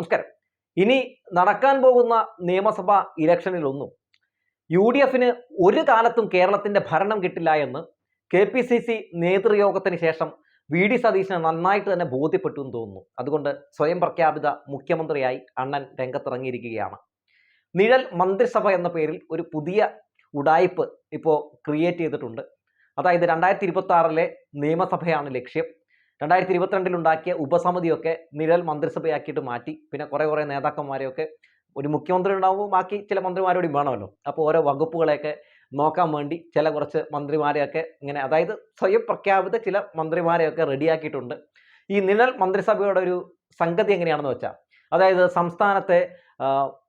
നമസ്കാരം. ഇനി നടക്കാൻ പോകുന്ന നിയമസഭാ ഇലക്ഷനിലൊന്നും യു ഡി എഫിന് ഒരു കാലത്തും കേരളത്തിന്റെ ഭരണം കിട്ടില്ല എന്ന് കെ പി സി സി നേതൃയോഗത്തിന് ശേഷം വി ഡി സതീശന് നന്നായിട്ട് തന്നെ ബോധ്യപ്പെട്ടു എന്ന് തോന്നുന്നു. അതുകൊണ്ട് സ്വയം പ്രഖ്യാപിത മുഖ്യമന്ത്രിയായി അണ്ണൻ രംഗത്തിറങ്ങിയിരിക്കുകയാണ്. നിഴൽ മന്ത്രിസഭ എന്ന പേരിൽ ഒരു പുതിയ ഉടായ്പ് ഇപ്പോൾ ക്രിയേറ്റ് ചെയ്തിട്ടുണ്ട്. അതായത് രണ്ടായിരത്തി ഇരുപത്തി ആറിലെ നിയമസഭയാണ് ലക്ഷ്യം. രണ്ടായിരത്തി ഇരുപത്തിരണ്ടിലുണ്ടാക്കിയ ഉപസമിതിയൊക്കെ നിഴൽ മന്ത്രിസഭയാക്കിയിട്ട് മാറ്റി. പിന്നെ കുറേ കുറേ നേതാക്കന്മാരെയൊക്കെ ഒരു മുഖ്യമന്ത്രി ഉണ്ടാകുമ്പോൾ ബാക്കി ചില മന്ത്രിമാരോടും വേണമല്ലോ. അപ്പോൾ ഓരോ വകുപ്പുകളെയൊക്കെ നോക്കാൻ വേണ്ടി ചില കുറച്ച് മന്ത്രിമാരെയൊക്കെ ഇങ്ങനെ അതായത് സ്വയം പ്രഖ്യാപിത ചില മന്ത്രിമാരെയൊക്കെ റെഡിയാക്കിയിട്ടുണ്ട്. ഈ നിഴൽ മന്ത്രിസഭയുടെ ഒരു സംഗതി എങ്ങനെയാണെന്ന് വെച്ചാൽ അതായത് സംസ്ഥാനത്തെ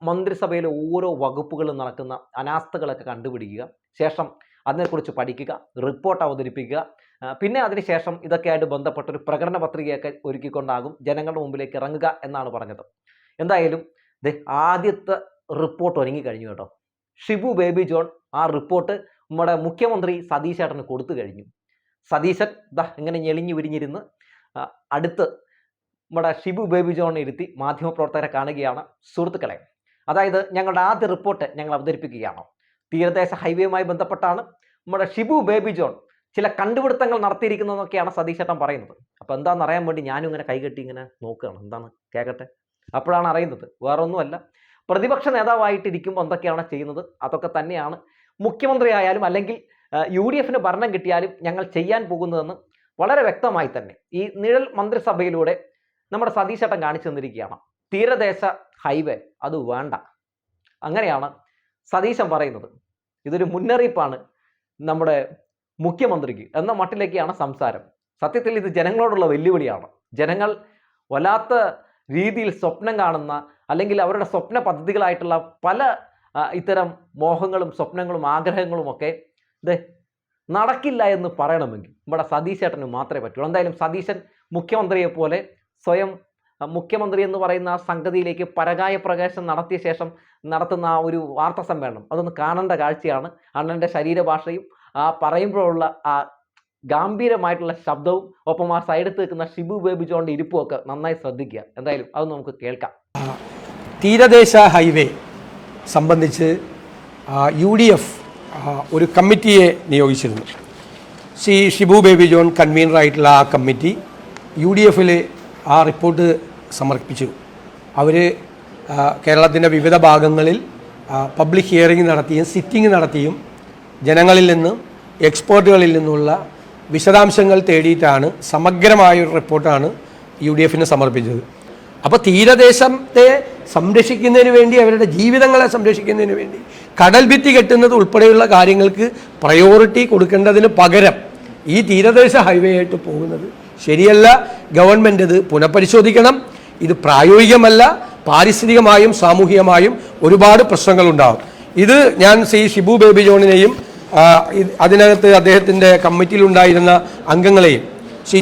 മന്ത്രിസഭയിലെ ഓരോ വകുപ്പുകളും നടക്കുന്ന അനാസ്ഥകളൊക്കെ കണ്ടുപിടിക്കുക ശേഷം അതിനെക്കുറിച്ച് പഠിക്കുക റിപ്പോർട്ട് അവതരിപ്പിക്കുക പിന്നെ അതിനുശേഷം ഇതൊക്കെയായിട്ട് ബന്ധപ്പെട്ട ഒരു പ്രകടന പത്രികയൊക്കെ ഒരുക്കിക്കൊണ്ടാകും ജനങ്ങളുടെ മുമ്പിലേക്ക് ഇറങ്ങുക എന്നാണ് പറഞ്ഞത്. എന്തായാലും ദേ ആദ്യത്തെ റിപ്പോർട്ട് ഒരുങ്ങി കഴിഞ്ഞു കേട്ടോ. ഷിബു ബേബി ജോൺ ആ റിപ്പോർട്ട് നമ്മുടെ മുഖ്യമന്ത്രി സതീശ് ചേട്ടന് കൊടുത്തു കഴിഞ്ഞു. സതീശൻ ദാ ഇങ്ങനെ ഞെളിഞ്ഞു വിരിഞ്ഞിരുന്ന് അടുത്ത് നമ്മുടെ ഷിബു ബേബി ജോണിനെ ഇരുത്തി മാധ്യമപ്രവർത്തകരെ കാണുകയാണ്. സുഹൃത്തുക്കളെ അതായത് ഞങ്ങളുടെ ആദ്യ റിപ്പോർട്ട് ഞങ്ങൾ അവതരിപ്പിക്കുകയാണ്. തീരദേശ ഹൈവേയുമായി ബന്ധപ്പെട്ടാണ് നമ്മുടെ ഷിബു ബേബി ജോൺ ചില കണ്ടുപിടുത്തങ്ങൾ നടത്തിയിരിക്കുന്നതെന്നൊക്കെയാണ് സതീശേട്ടൻ പറയുന്നത്. അപ്പോൾ എന്താണെന്ന് അറിയാൻ വേണ്ടി ഞാനും ഇങ്ങനെ കൈകെട്ടി ഇങ്ങനെ നോക്കുകയാണ്. എന്താണ്? കേൾക്കട്ടെ അപ്പോഴാണ് അറിയുന്നത്. വേറെ ഒന്നുമല്ല പ്രതിപക്ഷ നേതാവായിട്ടിരിക്കുമ്പോൾ എന്തൊക്കെയാണ് ചെയ്യുന്നത്? അതൊക്കെ തന്നെയാണ്. മുഖ്യമന്ത്രി ആയാലും അല്ലെങ്കിൽ യു ഡി എഫിന് ഭരണം കിട്ടിയാലും ഞങ്ങൾ ചെയ്യാൻ പോകുന്നതെന്ന് വളരെ വ്യക്തമായി തന്നെ ഈ നിഴൽ മന്ത്രിസഭയിലൂടെ നമ്മുടെ സതീശ് ചേട്ടൻ കാണിച്ചു തന്നിരിക്കുകയാണ്. തീരദേശ ഹൈവേ. അത് വേണ്ട. അങ്ങനെയാണ് സതീശൻ പറയുന്നത്. ഇതൊരു മുന്നറിയിപ്പാണ് നമ്മുടെ മുഖ്യമന്ത്രിക്ക് എന്ന മട്ടിലേക്കാണ് സംസാരം. സത്യത്തിൽ ഇത് ജനങ്ങളോടുള്ള വെല്ലുവിളിയാണ്. ജനങ്ങൾ വല്ലാത്ത രീതിയിൽ സ്വപ്നം കാണുന്ന അല്ലെങ്കിൽ അവരുടെ സ്വപ്ന പദ്ധതികളായിട്ടുള്ള പല ഇത്തരം മോഹങ്ങളും സ്വപ്നങ്ങളും ആഗ്രഹങ്ങളും ഒക്കെ ഇത് നടക്കില്ല എന്ന് പറയണമെങ്കിൽ നമ്മുടെ സതീശേട്ടന് മാത്രമേ പറ്റുള്ളൂ. എന്തായാലും സതീശൻ മുഖ്യമന്ത്രിയെ പോലെ സ്വയം മുഖ്യമന്ത്രി എന്ന് പറയുന്ന ആ സംഗതിയിലേക്ക് പരകായ പ്രകാശം നടത്തിയ ശേഷം നടത്തുന്ന ആ ഒരു വാർത്താ സമ്മേളനം. അതൊന്ന് കാണേണ്ട കാഴ്ചയാണ്. അണ്ണന്റെ ശരീരഭാഷയും ആ പറയുമ്പോഴുള്ള ആ ഗാംഭീരമായിട്ടുള്ള ശബ്ദവും ഒപ്പം ആ സൈഡത്ത് നിൽക്കുന്ന ഷിബു ബേബി ജോണിന്റെ ഇരിപ്പും ഒക്കെ നന്നായി ശ്രദ്ധിക്കുക. എന്തായാലും അത് നമുക്ക് കേൾക്കാം. തീരദേശ ഹൈവേ സംബന്ധിച്ച് യു ഡി എഫ് ഒരു കമ്മിറ്റിയെ നിയോഗിച്ചിരുന്നു. ശ്രീ ഷിബു ബേബി ജോൺ കൺവീനറായിട്ടുള്ള ആ കമ്മിറ്റി യു ഡി എഫിൽ ആ റിപ്പോർട്ട് സമർപ്പിച്ചു. അവർ കേരളത്തിന്റെ വിവിധ ഭാഗങ്ങളിൽ പബ്ലിക് ഹിയറിംഗ് നടത്തിയും സിറ്റിംഗ് നടത്തിയും ജനങ്ങളിൽ നിന്നും എക്സ്പേർട്ടുകളിൽ നിന്നുള്ള വിശദാംശങ്ങൾ തേടിയിട്ടാണ് സമഗ്രമായ ഒരു റിപ്പോർട്ടാണ് യു ഡി എഫിന് സമർപ്പിച്ചത്. അപ്പോൾ തീരദേശത്തെ സംരക്ഷിക്കുന്നതിന് വേണ്ടി അവരുടെ ജീവിതങ്ങളെ സംരക്ഷിക്കുന്നതിന് വേണ്ടി കടൽ ഭിത്തി കെട്ടുന്നത് ഉൾപ്പെടെയുള്ള കാര്യങ്ങൾക്ക് പ്രയോറിറ്റി കൊടുക്കേണ്ടതിന് പകരം ഈ തീരദേശ ഹൈവേ ആയിട്ട് പോകുന്നത് ശരിയല്ല. ഗവൺമെന്റ് ഇത് പുനഃപരിശോധിക്കണം. ഇത് പ്രായോഗികമല്ല പാരിസ്ഥിതികമായും സാമൂഹികമായും ഒരുപാട് പ്രശ്നങ്ങളുണ്ടാകും ഇത് ഞാൻ ശ്രീ ഷിബു ബേബി ജോണിനെയും അതിനകത്ത് അദ്ദേഹത്തിന്റെ കമ്മിറ്റിയിൽ ഉണ്ടായിരുന്ന കമ്മിറ്റിയിലുണ്ടായിരുന്ന അംഗങ്ങളെയും ശ്രീ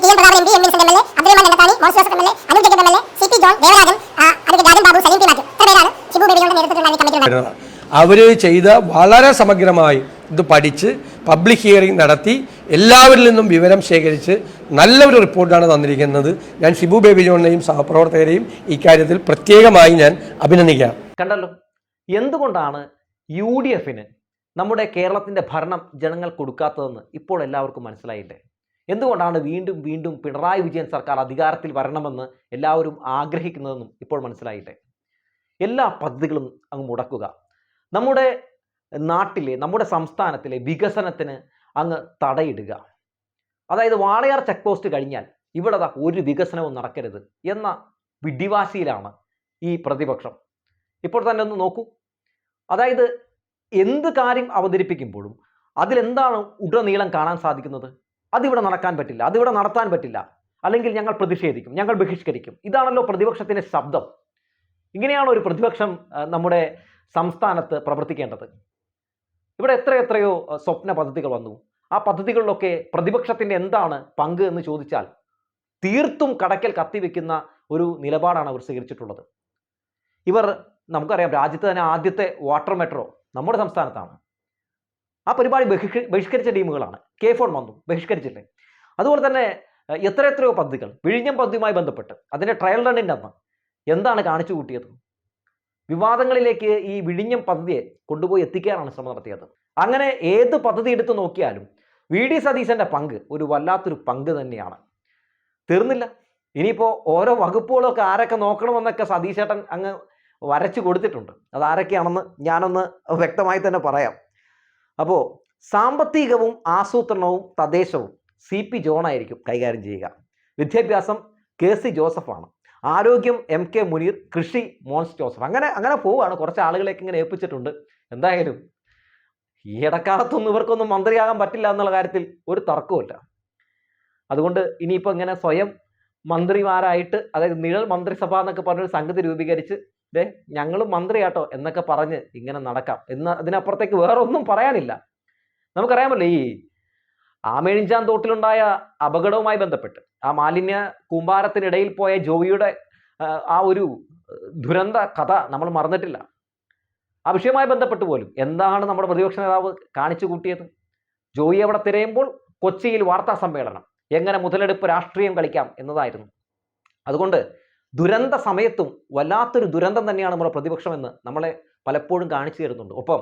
അവർ ചെയ്ത വളരെ സമഗ്രമായി ഇത് പഠിച്ച് പബ്ലിക് ഹിയറിംഗ് നടത്തി എല്ലാവരിൽ നിന്നും വിവരം ശേഖരിച്ച് നല്ലൊരു റിപ്പോർട്ടാണ് തന്നിരിക്കുന്നത്. ഞാൻ ഷിബു ബേബി ജോണിനെയും സഹപ്രവർത്തകരെയും ഇക്കാര്യത്തിൽ പ്രത്യേകമായി ഞാൻ അഭിനന്ദിക്കാം. കണ്ടല്ലോ? എന്തുകൊണ്ടാണ് യു ഡി എഫിന് നമ്മുടെ കേരളത്തിന്റെ ഭരണം ജനങ്ങൾ കൊടുക്കാത്തതെന്ന് ഇപ്പോൾ എല്ലാവർക്കും മനസ്സിലായില്ലേ? എന്തുകൊണ്ടാണ് വീണ്ടും വീണ്ടും പിണറായി വിജയൻ സർക്കാർ അധികാരത്തിൽ വരണമെന്ന് എല്ലാവരും ആഗ്രഹിക്കുന്നതെന്നും ഇപ്പോൾ മനസ്സിലായില്ലേ? എല്ലാ പദ്ധതികളും അങ്ങ് മുടക്കുക. നമ്മുടെ നാട്ടിലെ നമ്മുടെ സംസ്ഥാനത്തിലെ വികസനത്തിന് അങ്ങ് തടയിടുക. അതായത് വാളയാർ ചെക്ക് പോസ്റ്റ് കഴിഞ്ഞാൽ ഇവിടെ ഒരു വികസനവും നടക്കരുത് എന്ന വിഡിവാസിയിലാണ് ഈ പ്രതിപക്ഷം. ഇപ്പോൾ തന്നെ ഒന്ന് നോക്കൂ. അതായത് എന്ത് കാര്യം അവതരിപ്പിക്കുമ്പോഴും അതിലെന്താണ് ഉടനീളം കാണാൻ സാധിക്കുന്നത്? അതിവിടെ നടക്കാൻ പറ്റില്ല അതിവിടെ നടത്താൻ പറ്റില്ല. അല്ലെങ്കിൽ ഞങ്ങൾ പ്രതിഷേധിക്കും ഞങ്ങൾ ബഹിഷ്കരിക്കും. ഇതാണല്ലോ പ്രതിപക്ഷത്തിന്റെ ശബ്ദം. ഇങ്ങനെയാണ് ഒരു പ്രതിപക്ഷം നമ്മുടെ സംസ്ഥാനത്ത് പ്രവർത്തിക്കേണ്ടത്. ഇവിടെ എത്ര എത്രയോ സ്വപ്ന പദ്ധതികൾ വന്നു. ആ പദ്ധതികളിലൊക്കെ പ്രതിപക്ഷത്തിന്റെ എന്താണ് പങ്ക് എന്ന് ചോദിച്ചാൽ തീർത്തും കടക്കൽ കത്തിവെക്കുന്ന ഒരു നിലപാടാണ് അവർ സ്വീകരിച്ചിട്ടുള്ളത്. ഇവർ നമുക്കറിയാം രാജ്യത്ത് തന്നെ ആദ്യത്തെ വാട്ടർ മെട്രോ നമ്മുടെ സംസ്ഥാനത്താണ്. ആ പരിപാടി ബഹിഷ്ക ബഹിഷ്കരിച്ച ടീമുകളാണ്. കെ ഫോൺ വന്നു ബഹിഷ്കരിച്ചില്ലേ? അതുപോലെ തന്നെ എത്ര എത്രയോ പദ്ധതികൾ വിഴിഞ്ഞം പദ്ധതിയുമായി ബന്ധപ്പെട്ട് അതിന്റെ ട്രയൽ റണ്ണിന്റെ അന്ന് എന്താണ് കാണിച്ചു കൂട്ടിയത്? വിവാദങ്ങളിലേക്ക് ഈ വിഴിഞ്ഞം പദ്ധതിയെ കൊണ്ടുപോയി എത്തിക്കാനാണ് ശ്രമം നടത്തിയത്. അങ്ങനെ ഏത് പദ്ധതി എടുത്തു നോക്കിയാലും വി ഡി സതീശന്റെ പങ്ക് ഒരു വല്ലാത്തൊരു പങ്ക് തന്നെയാണ്. തീർന്നില്ല. ഇനിയിപ്പോൾ ഓരോ വകുപ്പുകളൊക്കെ ആരൊക്കെ നോക്കണമെന്നൊക്കെ സതീശേട്ടൻ അങ്ങ് വരച്ചു കൊടുത്തിട്ടുണ്ട്. അത് ആരൊക്കെയാണെന്ന് ഞാനൊന്ന് വ്യക്തമായി തന്നെ പറയാം. അപ്പോൾ സാമ്പത്തികവും ആസൂത്രണവും തദ്ദേശവും സി പി ജോണായിരിക്കും കൈകാര്യം ചെയ്യുക. വിദ്യാഭ്യാസം കെ സി ജോസഫാണ്. ആരോഗ്യം എം കെ മുനീർ കൃഷി മോൻസ് ജോസഫ്. അങ്ങനെ അങ്ങനെ പോവുകയാണ്. കുറച്ച് ആളുകളെയൊക്കെ ഇങ്ങനെ ഏൽപ്പിച്ചിട്ടുണ്ട്. എന്തായാലും ഈ ഇടക്കാലത്തൊന്നും ഇവർക്കൊന്നും മന്ത്രിയാകാൻ പറ്റില്ല എന്നുള്ള കാര്യത്തിൽ ഒരു തർക്കവുമില്ല അതുകൊണ്ട് ഇനിയിപ്പോൾ ഇങ്ങനെ സ്വയം മന്ത്രിമാരായിട്ട് അതായത് നിഴൽ മന്ത്രിസഭ എന്നൊക്കെ പറഞ്ഞൊരു സംഗതി രൂപീകരിച്ച് ദേ ഞങ്ങളും മന്ത്രിയാട്ടോ എന്നൊക്കെ പറഞ്ഞ് ഇങ്ങനെ നടക്കാം. എന്ന് അതിനപ്പുറത്തേക്ക് വേറെ ഒന്നും പറയാനില്ല. നമുക്കറിയാമല്ലോ ഈ ആമേഴിഞ്ചാൻ തോട്ടിലുണ്ടായ അപകടവുമായി ബന്ധപ്പെട്ട് ആ മാലിന്യ കൂമ്പാരത്തിനിടയിൽ പോയ ജോയിയുടെ ആ, ഒരു ദുരന്ത കഥ നമ്മൾ മറന്നിട്ടില്ല. ആ വിഷയവുമായി ബന്ധപ്പെട്ട് പോലും എന്താണ് നമ്മുടെ പ്രതിപക്ഷ നേതാവ് കാണിച്ചു കൂട്ടിയത്? ജോയി അവിടെ തിരയുമ്പോൾ കൊച്ചിയിൽ വാർത്താ സമ്മേളനം എങ്ങനെ മുതലെടുപ്പ് രാഷ്ട്രീയം കളിക്കാം എന്നതായിരുന്നു. അതുകൊണ്ട് ദുരന്ത സമയത്തും വല്ലാത്തൊരു ദുരന്തം തന്നെയാണ് നമ്മുടെ പ്രതിപക്ഷം എന്ന് നമ്മളെ പലപ്പോഴും കാണിച്ചു തരുന്നുണ്ട്. ഒപ്പം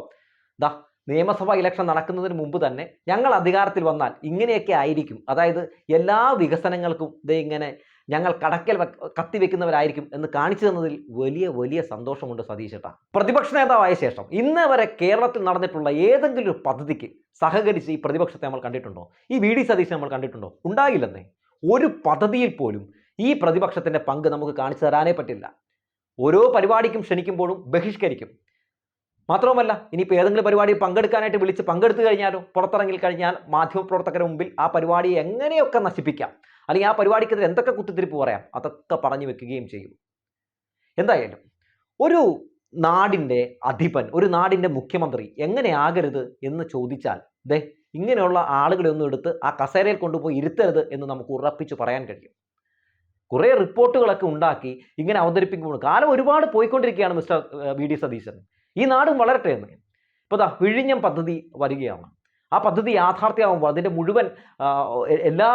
ദാ നിയമസഭാ ഇലക്ഷൻ നടക്കുന്നതിന് മുമ്പ് തന്നെ ഞങ്ങൾ അധികാരത്തിൽ വന്നാൽ ഇങ്ങനെയൊക്കെ ആയിരിക്കും. അതായത് എല്ലാ വികസനങ്ങൾക്കും ദേ ഇങ്ങനെ ഞങ്ങൾ കടക്കൽ വെക്ക- കത്തിവെക്കുന്നവരായിരിക്കും എന്ന് കാണിച്ചു തന്നതിൽ വലിയ വലിയ സന്തോഷമുണ്ട് സതീശേട്ട പ്രതിപക്ഷ നേതാവായ ശേഷം ഇന്ന് വരെ കേരളത്തിൽ നടന്നിട്ടുള്ള ഏതെങ്കിലും ഒരു പദ്ധതിക്ക് സഹകരിച്ച് ഈ പ്രതിപക്ഷത്തെ നമ്മൾ കണ്ടിട്ടുണ്ടോ? ഈ വി ഡി സതീശൻ നമ്മൾ കണ്ടിട്ടുണ്ടോ? ഉണ്ടാകില്ലെന്നേ ഒരു പദ്ധതിയിൽ പോലും ഈ പ്രതിപക്ഷത്തിന്റെ പങ്ക് നമുക്ക് കാണിച്ചു തരാനേ പറ്റില്ല. ഓരോ പരിപാടിക്കും ക്ഷണിക്കുമ്പോഴും ബഹിഷ്കരിക്കും. മാത്രവുമല്ല ഇനിയിപ്പോൾ ഏതെങ്കിലും പരിപാടിയിൽ പങ്കെടുക്കാനായിട്ട് വിളിച്ച് പങ്കെടുത്തു കഴിഞ്ഞാലോ പുറത്തിറങ്ങി കഴിഞ്ഞാൽ മാധ്യമപ്രവർത്തകരുടെ മുമ്പിൽ ആ പരിപാടിയെ എങ്ങനെയൊക്കെ നശിപ്പിക്കാം? അല്ലെങ്കിൽ ആ പരിപാടിക്കെതിരെ എന്തൊക്കെ കുത്തിത്തിരിപ്പ് പറയാം? അതൊക്കെ പറഞ്ഞു വെക്കുകയും ചെയ്യും. എന്തായാലും ഒരു നാടിന്റെ അധിപൻ ഒരു നാടിന്റെ മുഖ്യമന്ത്രി എങ്ങനെയാകരുത് എന്ന് ചോദിച്ചാൽ ദേ ഇങ്ങനെയുള്ള ആളുകളെ ഒന്നും എടുത്ത് ആ കസേരയിൽ കൊണ്ടുപോയി ഇരുത്തരുത് എന്ന് നമുക്ക് ഉറപ്പിച്ച് പറയാൻ കഴിയും. കുറേ റിപ്പോർട്ടുകളൊക്കെ ഉണ്ടാക്കി ഇങ്ങനെ അവതരിപ്പിക്കുമ്പോൾ കാലം ഒരുപാട് പോയിക്കൊണ്ടിരിക്കുകയാണ് മിസ്റ്റർ വി ഡി സതീശൻ. ഈ നാടും വളരട്ടെ എന്ന്. ഇപ്പോൾ ദാ വിഴിഞ്ഞം പദ്ധതി വരികയാണ്. ആ പദ്ധതി യാഥാർത്ഥ്യമാകുമ്പോൾ അതിന്റെ മുഴുവൻ എല്ലാ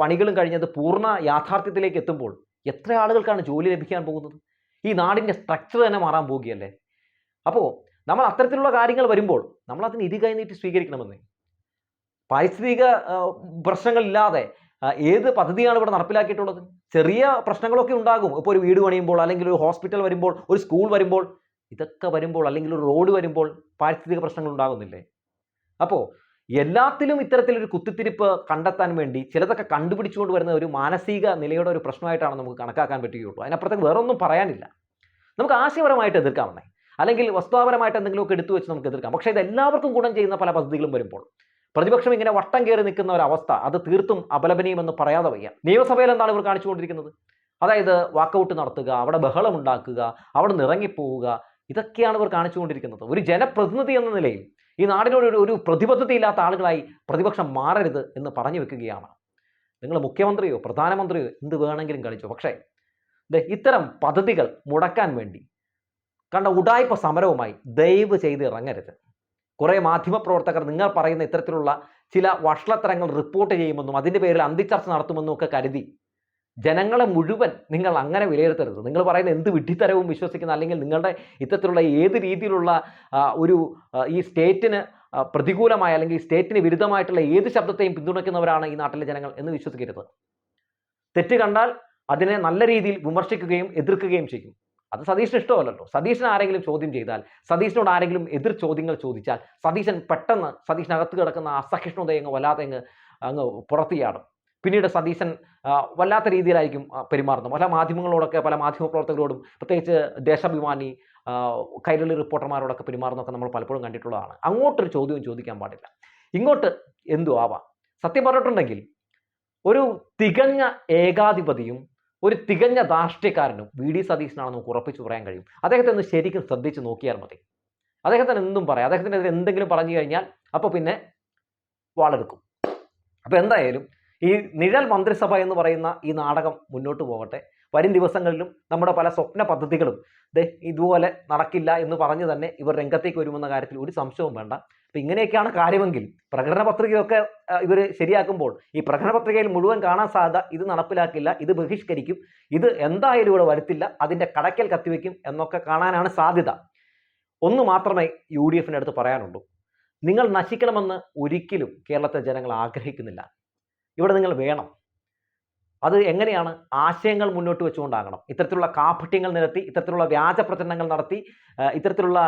പണികളും കഴിഞ്ഞത് പൂർണ യാഥാർത്ഥ്യത്തിലേക്ക് എത്തുമ്പോൾ എത്ര ആളുകൾക്കാണ് ജോലി ലഭിക്കാൻ പോകുന്നത്? ഈ നാടിന്റെ സ്ട്രക്ചർ തന്നെ മാറാൻ പോവുകയല്ലേ അപ്പോൾ നമ്മൾ അത്തരത്തിലുള്ള കാര്യങ്ങൾ വരുമ്പോൾ നമ്മൾ അതിന് ഇരു കൈനീട്ടി സ്വീകരിക്കണമെന്നേ. പാരിസ്ഥിതിക പ്രശ്നങ്ങളില്ലാതെ ഏത് പദ്ധതിയാണ് ഇവിടെ നടപ്പിലാക്കിയിട്ടുള്ളത്? ചെറിയ പ്രശ്നങ്ങളൊക്കെ ഉണ്ടാകും. ഇപ്പോൾ ഒരു വീട് പണിയുമ്പോൾ അല്ലെങ്കിൽ ഒരു ഹോസ്പിറ്റൽ വരുമ്പോൾ ഒരു സ്കൂൾ വരുമ്പോൾ ഇതൊക്കെ വരുമ്പോൾ അല്ലെങ്കിൽ ഒരു റോഡ് വരുമ്പോൾ പാരിസ്ഥിതിക പ്രശ്നങ്ങൾ ഉണ്ടാകുന്നില്ലേ? അപ്പോൾ എല്ലാത്തിലും ഇത്തരത്തിലൊരു കുത്തിത്തിരിപ്പ് കണ്ടെത്താൻ വേണ്ടി ചിലതൊക്കെ കണ്ടുപിടിച്ചുകൊണ്ട് വരുന്ന ഒരു മാനസിക നിലയുടെ ഒരു പ്രശ്നമായിട്ടാണ് നമുക്ക് കണക്കാക്കാൻ പറ്റുകയുള്ളൂ. അതിനപ്പുറത്തേക്ക് വേറെ ഒന്നും പറയാനില്ല. നമുക്ക് ആശയപരമായിട്ട് എതിർക്കാവുന്നേ അല്ലെങ്കിൽ വസ്തുതാപരമായിട്ട് എന്തെങ്കിലുമൊക്കെ എടുത്തു വെച്ച് നമുക്ക് എതിർക്കാം. പക്ഷേ ഇത് എല്ലാവർക്കും ഗുണം ചെയ്യുന്ന പല പദ്ധതികളും വരുമ്പോൾ പ്രതിപക്ഷം ഇങ്ങനെ വട്ടം കയറി നിൽക്കുന്ന ഒരു അവസ്ഥ അത് തീർത്തും അപലപനീയമെന്ന് പറയാതെ വയ്യ. നിയമസഭയിൽ എന്താണ് ഇവർ കാണിച്ചുകൊണ്ടിരിക്കുന്നത്? അതായത് വാക്കൗട്ട് നടത്തുക അവിടെ ബഹളം ഉണ്ടാക്കുക അവിടെ നിറങ്ങിപ്പോവുക ഇതൊക്കെയാണ് ഇവർ കാണിച്ചുകൊണ്ടിരിക്കുന്നത്. ഒരു ജനപ്രതിനിധി എന്ന നിലയിൽ ഈ നാടിനോട് ഒരു പ്രതിബദ്ധത പ്രതിബദ്ധതയില്ലാത്ത ആളുകളായി പ്രതിപക്ഷം മാറരുത് എന്ന് പറഞ്ഞു വെക്കുകയാണ്. നിങ്ങൾ മുഖ്യമന്ത്രിയോ പ്രധാനമന്ത്രിയോ എന്ത് വേണമെങ്കിലും കളിച്ചു. പക്ഷേ ഇത്തരം പദ്ധതികൾ മുടക്കാൻ വേണ്ടി കണ്ട ഉടായ്പ സമരവുമായി ദയവ് ചെയ്ത് ഇറങ്ങരുത്. കുറേ മാധ്യമപ്രവർത്തകർ നിങ്ങൾ പറയുന്ന ഇത്തരത്തിലുള്ള ചില വഷളത്തരങ്ങൾ റിപ്പോർട്ട് ചെയ്യുമെന്നും അതിന്റെ പേരിൽ അന്തിച്ചർച്ച നടത്തുമെന്നും ഒക്കെ കരുതി ജനങ്ങളെ മുഴുവൻ നിങ്ങൾ അങ്ങനെ വിലയിരുത്തരുത്. നിങ്ങൾ പറയുന്ന എന്ത് വിഡ്ഢിത്തരവും വിശ്വസിക്കുന്ന അല്ലെങ്കിൽ നിങ്ങളുടെ ഇത്തരത്തിലുള്ള ഏത് രീതിയിലുള്ള ഒരു ഈ സ്റ്റേറ്റിന് പ്രതികൂലമായ അല്ലെങ്കിൽ സ്റ്റേറ്റിന് വിരുദ്ധമായിട്ടുള്ള ഏത് ശബ്ദത്തെയും പിന്തുണയ്ക്കുന്നവരാണ് ഈ നാട്ടിലെ ജനങ്ങൾ എന്ന് വിശ്വസിക്കരുത്. തെറ്റ് കണ്ടാൽ അതിനെ നല്ല രീതിയിൽ വിമർശിക്കുകയും എതിർക്കുകയും ചെയ്യും. അത് സതീഷിന് ഇഷ്ടമല്ലല്ലോ. സതീഷിന് ആരെങ്കിലും ചോദ്യം ചെയ്താൽ സതീഷിനോട് ആരെങ്കിലും എതിർ ചോദ്യങ്ങൾ ചോദിച്ചാൽ സതീശൻ പെട്ടെന്ന് സതീഷിനകത്ത് കിടക്കുന്ന അസഹിഷ്ണുതയെ അങ്ങ് വല്ലാതെ അങ്ങ് അങ്ങ് പുറത്തിയാടും. പിന്നീട് സതീശൻ വല്ലാത്ത രീതിയിലായിരിക്കും പെരുമാറുന്നത്. പല മാധ്യമങ്ങളോടൊക്കെ പല മാധ്യമപ്രവർത്തകരോടും പ്രത്യേകിച്ച് ദേശാഭിമാനി കൈരളി റിപ്പോർട്ടർമാരോടൊക്കെ പെരുമാറുന്നതൊക്കെ നമ്മൾ പലപ്പോഴും കണ്ടിട്ടുള്ളതാണ്. അങ്ങോട്ടൊരു ചോദ്യവും ചോദിക്കാൻ പാടില്ല. ഇങ്ങോട്ട് എന്തു ആവാം? സത്യം പറഞ്ഞിട്ടുണ്ടെങ്കിൽ ഒരു തികഞ്ഞ ഏകാധിപതിയും ഒരു തികഞ്ഞ ധാർഷ്ട്യക്കാരനും വി ഡി സതീശനാണെന്ന് നമുക്ക് ഉറപ്പിച്ചു പറയാൻ കഴിയും. അദ്ദേഹത്തെ ഒന്ന് ശരിക്കും ശ്രദ്ധിച്ച് നോക്കിയാൽ മതി. അദ്ദേഹത്തിന് എന്തും പറയാം. അദ്ദേഹത്തിനെതിരെ എന്തെങ്കിലും പറഞ്ഞു കഴിഞ്ഞാൽ അപ്പോൾ പിന്നെ വാളെടുക്കും. അപ്പോൾ എന്തായാലും ഈ നിഴൽ മന്ത്രിസഭ എന്ന് പറയുന്ന ഈ നാടകം മുന്നോട്ട് പോകട്ടെ. വരും ദിവസങ്ങളിലും നമ്മുടെ പല സ്വപ്ന പദ്ധതികളും ദേ ഇതുപോലെ നടക്കില്ല എന്ന് പറഞ്ഞു തന്നെ ഇവർ രംഗത്തേക്ക് വരുമെന്ന കാര്യത്തിൽ ഒരു സംശയവും വേണ്ട. അപ്പം ഇങ്ങനെയൊക്കെയാണ് കാര്യമെങ്കിൽ പ്രകടന പത്രികയൊക്കെ ഇവർ ശരിയാക്കുമ്പോൾ ഈ പ്രകടന പത്രികയിൽ മുഴുവൻ കാണാൻ സാധ്യത ഇത് നടപ്പിലാക്കില്ല ഇത് ബഹിഷ്കരിക്കും ഇത് എന്തായാലും ഇവിടെ വരുത്തില്ല അതിന്റെ കടക്കൽ കത്തിവെക്കും എന്നൊക്കെ കാണാനാണ് സാധ്യത. ഒന്ന് മാത്രമേ യു ഡി എഫിന്റെ അടുത്ത് പറയാനുള്ളൂ. നിങ്ങൾ നശിക്കണമെന്ന് ഒരിക്കലും കേരളത്തെ ജനങ്ങൾ ആഗ്രഹിക്കുന്നില്ല. ഇവിടെ നിങ്ങൾ വേണം. അത് എങ്ങനെയാണ്? ആശയങ്ങൾ മുന്നോട്ട് വെച്ചുകൊണ്ടാകണം. ഇത്തരത്തിലുള്ള കാപട്യങ്ങൾ നിരത്തി ഇത്തരത്തിലുള്ള വ്യാജ പ്രചരണങ്ങൾ നടത്തി ഇത്തരത്തിലുള്ള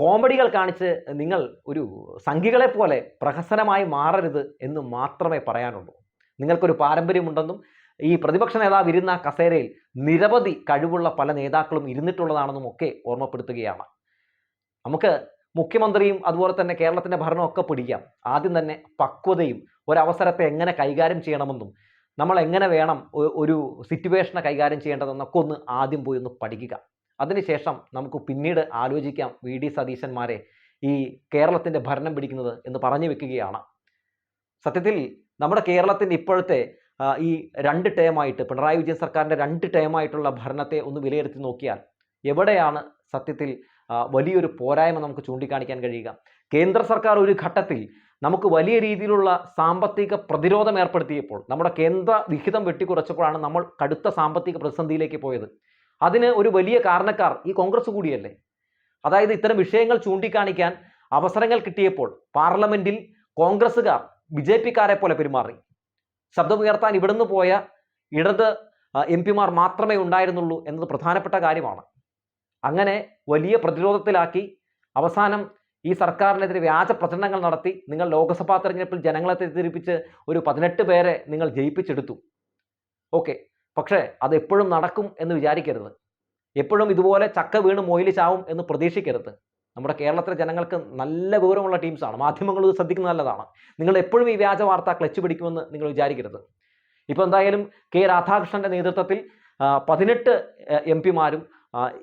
കോമഡികൾ കാണിച്ച് നിങ്ങൾ ഒരു സംഘികളെ പോലെ പ്രഹസനമായി മാറരുത് എന്ന് മാത്രമേ പറയാനുള്ളൂ. നിങ്ങൾക്കൊരു പാരമ്പര്യമുണ്ടെന്നും ഈ പ്രതിപക്ഷ നേതാവ് ഇരുന്ന കസേരയിൽ നിരവധി കഴിവുള്ള പല നേതാക്കളും ഇരുന്നിട്ടുള്ളതാണെന്നും ഒക്കെ ഓർമ്മപ്പെടുത്തുകയാണ്. നമുക്ക് മുഖ്യമന്ത്രിയും അതുപോലെ തന്നെ കേരളത്തിന്റെ ഒക്കെ പിടിക്കാം. ആദ്യം തന്നെ പക്വതയും ഒരവസരത്തെ എങ്ങനെ കൈകാര്യം ചെയ്യണമെന്നും നമ്മൾ എങ്ങനെ വേണം ഒരു സിറ്റുവേഷനെ കൈകാര്യം ചെയ്യേണ്ടതെന്നൊക്കെ ഒന്ന് ആദ്യം പോയി ഒന്ന് പഠിക്കുക. അതിനുശേഷം നമുക്ക് പിന്നീട് ആലോചിക്കാം വി. ഡി. സതീശന്മാരെ ഈ കേരളത്തിന്റെ ഭരണം പിടിക്കുന്നത് എന്ന് പറഞ്ഞു വെക്കുകയാണ്. സത്യത്തിൽ നമ്മുടെ കേരളത്തിന്റെ ഇപ്പോഴത്തെ ഈ രണ്ട് ടേമായിട്ട് പിണറായി വിജയൻ സർക്കാരിന്റെ രണ്ട് ടേമായിട്ടുള്ള ഭരണത്തെ ഒന്ന് വിലയിരുത്തി നോക്കിയാൽ എവിടെയാണ് സത്യത്തിൽ വലിയൊരു പോരായ്മ നമുക്ക് ചൂണ്ടിക്കാണിക്കാൻ കഴിയുക. കേന്ദ്ര സർക്കാർ ഒരു ഘട്ടത്തിൽ നമുക്ക് വലിയ രീതിയിലുള്ള സാമ്പത്തിക പ്രതിരോധം ഏർപ്പെടുത്തിയപ്പോൾ നമ്മുടെ കേന്ദ്ര വിഹിതം വെട്ടിക്കുറച്ചപ്പോഴാണ് നമ്മൾ കടുത്ത സാമ്പത്തിക പ്രതിസന്ധിയിലേക്ക് പോയത്. അതിന് ഒരു വലിയ കാരണക്കാർ ഈ കോൺഗ്രസ് കൂടിയല്ലേ? അതായത് ഇത്തരം വിഷയങ്ങൾ ചൂണ്ടിക്കാണിക്കാൻ അവസരങ്ങൾ കിട്ടിയപ്പോൾ പാർലമെന്റിൽ കോൺഗ്രസ്സുകാർ ബി ജെ പിക്കാരെ പോലെ പെരുമാറി. ശബ്ദമുയർത്താൻ ഇവിടുന്ന് പോയ ഇടത് എം പിമാർ മാത്രമേ ഉണ്ടായിരുന്നുള്ളൂ എന്നത് പ്രധാനപ്പെട്ട കാര്യമാണ്. അങ്ങനെ വലിയ പ്രതിരോധത്തിലാക്കി അവസാനം ഈ സർക്കാരിനെതിരെ വ്യാജ പ്രചരണങ്ങൾ നടത്തി നിങ്ങൾ ലോക്സഭാ തെരഞ്ഞെടുപ്പിൽ ജനങ്ങളെ തെറ്റിദ്ധരിപ്പിച്ച് ഒരു പതിനെട്ട് പേരെ നിങ്ങൾ ജയിപ്പിച്ചെടുത്തു. ഓക്കെ. പക്ഷേ അത് എപ്പോഴും നടക്കും എന്ന് വിചാരിക്കരുത്. എപ്പോഴും ഇതുപോലെ ചക്ക വീണ് മൊയിലിച്ചാവും ചാവും എന്ന് പ്രതീക്ഷിക്കരുത്. നമ്മുടെ കേരളത്തിലെ ജനങ്ങൾക്ക് നല്ല വിവരമുള്ള ടീംസാണ് മാധ്യമങ്ങൾ ഇത് ശ്രദ്ധിക്കുന്ന നല്ലതാണ്. നിങ്ങൾ എപ്പോഴും ഈ വ്യാജ വാർത്ത ക്ലച്ച് പിടിക്കുമെന്ന് നിങ്ങൾ വിചാരിക്കരുത്. ഇപ്പോൾ എന്തായാലും കെ രാധാകൃഷ്ണന്റെ നേതൃത്വത്തിൽ പതിനെട്ട് എം പിമാരും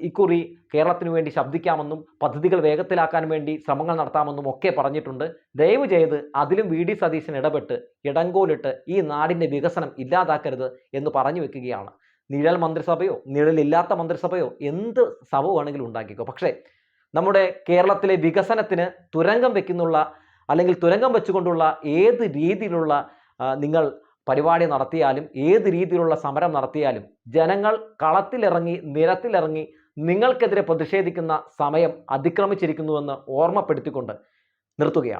ഇക്കുറി കേരളത്തിന് വേണ്ടി ശബ്ദിക്കാമെന്നും പദ്ധതികൾ വേഗത്തിലാക്കാൻ വേണ്ടി ശ്രമങ്ങൾ നടത്താമെന്നും ഒക്കെ പറഞ്ഞിട്ടുണ്ട്. ദയവ് ചെയ്ത് അതിലും വി. ഡി. സതീശൻ ഇടപെട്ട് ഇടങ്കോലിട്ട് ഈ നാടിന്റെ വികസനം ഇല്ലാതാക്കരുത് എന്ന് പറഞ്ഞു വെക്കുകയാണ്. നിഴൽ മന്ത്രിസഭയോ നിഴലില്ലാത്ത മന്ത്രിസഭയോ എന്ത് സഭ വേണമെങ്കിലും ഉണ്ടാക്കിക്കോ. പക്ഷേ നമ്മുടെ കേരളത്തിലെ വികസനത്തിന് തുരങ്കം വയ്ക്കുന്നുള്ള അല്ലെങ്കിൽ തുരങ്കം വെച്ചുകൊണ്ടുള്ള ഏത് രീതിയിലുള്ള നിങ്ങൾ പരിപാടി നടത്തിയാലും ഏത് രീതിയിലുള്ള സമരം നടത്തിയാലും ജനങ്ങൾ കളത്തിലിറങ്ങി നിരത്തിലിറങ്ങി നിങ്ങൾക്കെതിരെ പ്രതിഷേധിക്കുന്ന സമയം അതിക്രമിച്ചിരിക്കുന്നുവെന്ന് ഓർമ്മപ്പെടുത്തിക്കൊണ്ട് നിർത്തുകയാണ്.